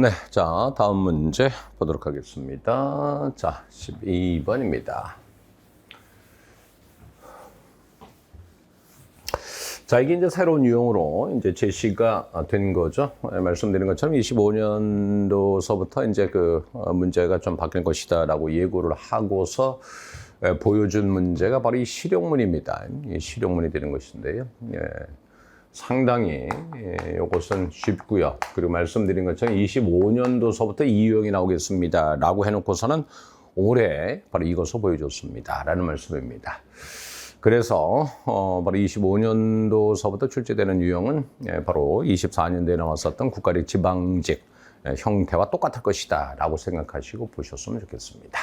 네, 자, 다음 문제 보도록 하겠습니다. 자, 12번입니다. 자, 이게 이제 새로운 유형으로 이제 제시가 된 거죠. 예, 말씀드린 것처럼 25년도서부터 이제 그 어, 문제가 좀 바뀔 것이다라고 예고를 하고서 예, 보여준 문제가 바로 이 실용문입니다. 이 실용문이 되는 것인데요. 예. 상당히 예, 이것은 쉽고요. 그리고 말씀드린 것처럼 25년도서부터 이 유형이 나오겠습니다 라고 해놓고서는 올해 바로 이것을 보여줬습니다 라는 말씀입니다. 그래서 어, 바로 25년도서부터 출제되는 유형은 예, 바로 24년도에 나왔었던 국가리 지방직 예, 형태와 똑같을 것이다 라고 생각하시고 보셨으면 좋겠습니다.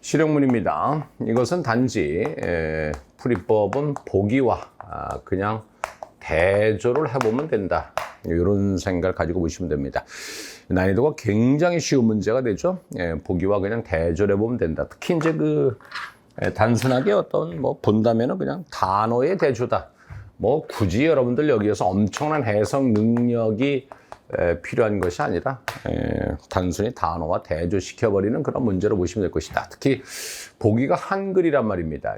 실용문입니다. 이것은 단지 에, 풀이법은 보기와 아, 그냥 대조를 해보면 된다. 이런 생각을 가지고 보시면 됩니다. 난이도가 굉장히 쉬운 문제가 되죠. 예, 보기와 그냥 대조를 해보면 된다. 특히 이제 그 예, 단순하게 어떤 뭐 본다면은 그냥 단어의 대조다. 뭐 굳이 여러분들 여기에서 엄청난 해석 능력이 에, 필요한 것이 아니라 에, 단순히 단어와 대조시켜버리는 그런 문제로 보시면 될 것이다. 특히 보기가 한글이란 말입니다.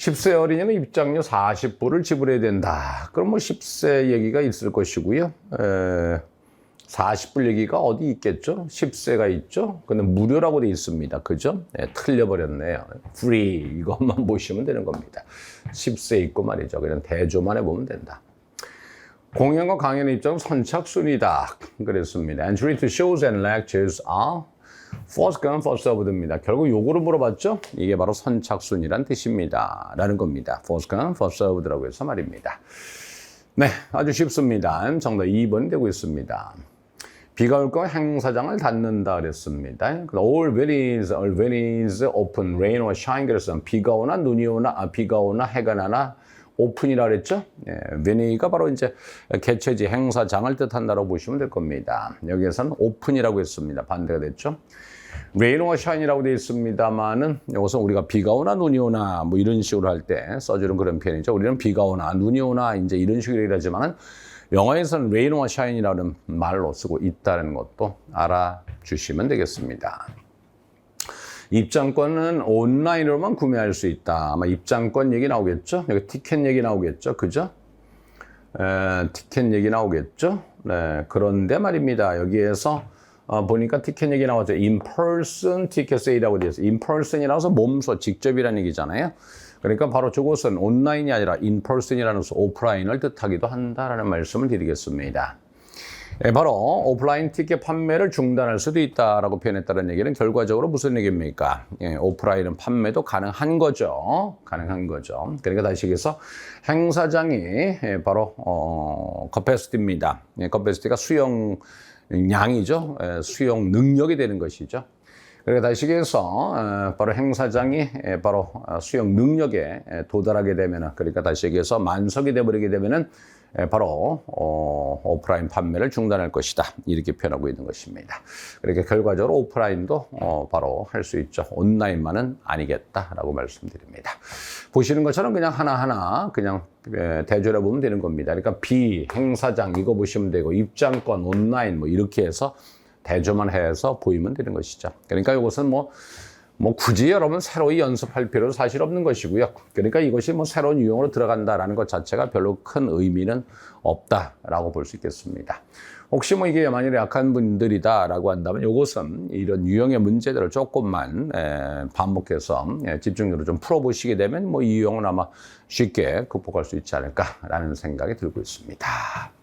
10세 어린이는 입장료 40불을 지불해야 된다. 그럼 뭐 10세 얘기가 있을 것이고요. 에, 40불 얘기가 어디 있겠죠? 10세가 있죠? 근데 무료라고 돼 있습니다. 그죠? 네, 틀려버렸네요. free 이것만 보시면 되는 겁니다. 10세 있고 말이죠. 그냥 대조만 해보면 된다. 공연과 강연의 입장은 선착순이다. 그랬습니다. Entry to shows and lectures are first come, first served입니다. 결국 요거를 물어봤죠? 이게 바로 선착순이란 뜻입니다. 라는 겁니다. first come, first served라고 해서 말입니다. 네, 아주 쉽습니다. 정답 2번이 되고 있습니다. 비가 올 거 행사장을 닫는다 그랬습니다. All venues, all venues open, rain or shine 그랬어요. 비가 오나 눈이 오나, 아, 비가 오나 해가 나나 오픈이라 그랬죠. 예, venue가 바로 이제 개최지 행사장을 뜻한다고 보시면 될 겁니다. 여기에서는 오픈이라고 했습니다. 반대가 됐죠. or shine이라고 되어 있습니다만은 이것은 우리가 비가 오나 눈이 오나 뭐 이런 식으로 할 때 써주는 그런 표현이죠. 우리는 비가 오나 눈이 오나 이제 이런 식으로 얘기하지만은 영어에서는 or shine이라는 말로 쓰고 있다는 것도 알아주시면 되겠습니다. 입장권은 온라인으로만 구매할 수 있다. 아마 입장권 얘기 나오겠죠? 여기 티켓 얘기 나오겠죠? 그죠? 에, 티켓 얘기 나오겠죠? 네, 그런데 말입니다. 여기에서 어, 보니까 티켓 얘기 나왔죠. in-person ticket sale이라고 되어 있어요. in-person이라서 몸소 직접이라는 얘기잖아요. 그러니까 바로 저것은 온라인이 아니라 in-person이라는 수 오프라인을 뜻하기도 한다라는 말씀을 드리겠습니다. 예, 바로 오프라인 티켓 판매를 중단할 수도 있다라고 표현했다는 얘기는 결과적으로 무슨 얘기입니까? 예, 오프라인은 판매도 가능한 거죠. 가능한 거죠. 그러니까 다시 얘기해서 행사장이 예, 바로 어, 커패시티입니다. 예, 커패시티가 수용 양이죠. 예, 수용 능력이 되는 것이죠. 그러니까 다시 얘기해서 어, 바로 행사장이 예, 바로 수용 능력에 예, 도달하게 되면 그러니까 다시 얘기해서 만석이 되버리게 되면은 예, 바로 어, 오프라인 판매를 중단할 것이다 이렇게 표현하고 있는 것입니다. 그렇게 결과적으로 오프라인도 어, 바로 할 수 있죠. 온라인만은 아니겠다라고 말씀드립니다. 보시는 것처럼 그냥 하나하나 그냥 예, 대조해 보면 되는 겁니다. 그러니까 비 행사장 이거 보시면 되고 입장권 온라인 뭐 이렇게 해서 대조만 해서 보이면 되는 것이죠. 그러니까 이것은 뭐, 뭐 굳이 여러분 새로이 연습할 필요는 사실 없는 것이고요. 그러니까 이것이 뭐 새로운 유형으로 들어간다라는 것 자체가 별로 큰 의미는 없다라고 볼 수 있겠습니다. 혹시 뭐 이게 만일에 약한 분들이다라고 한다면 이것은 이런 유형의 문제들을 조금만 에, 반복해서 에, 집중적으로 좀 풀어보시게 되면 뭐 이 유형은 아마 쉽게 극복할 수 있지 않을까라는 생각이 들고 있습니다.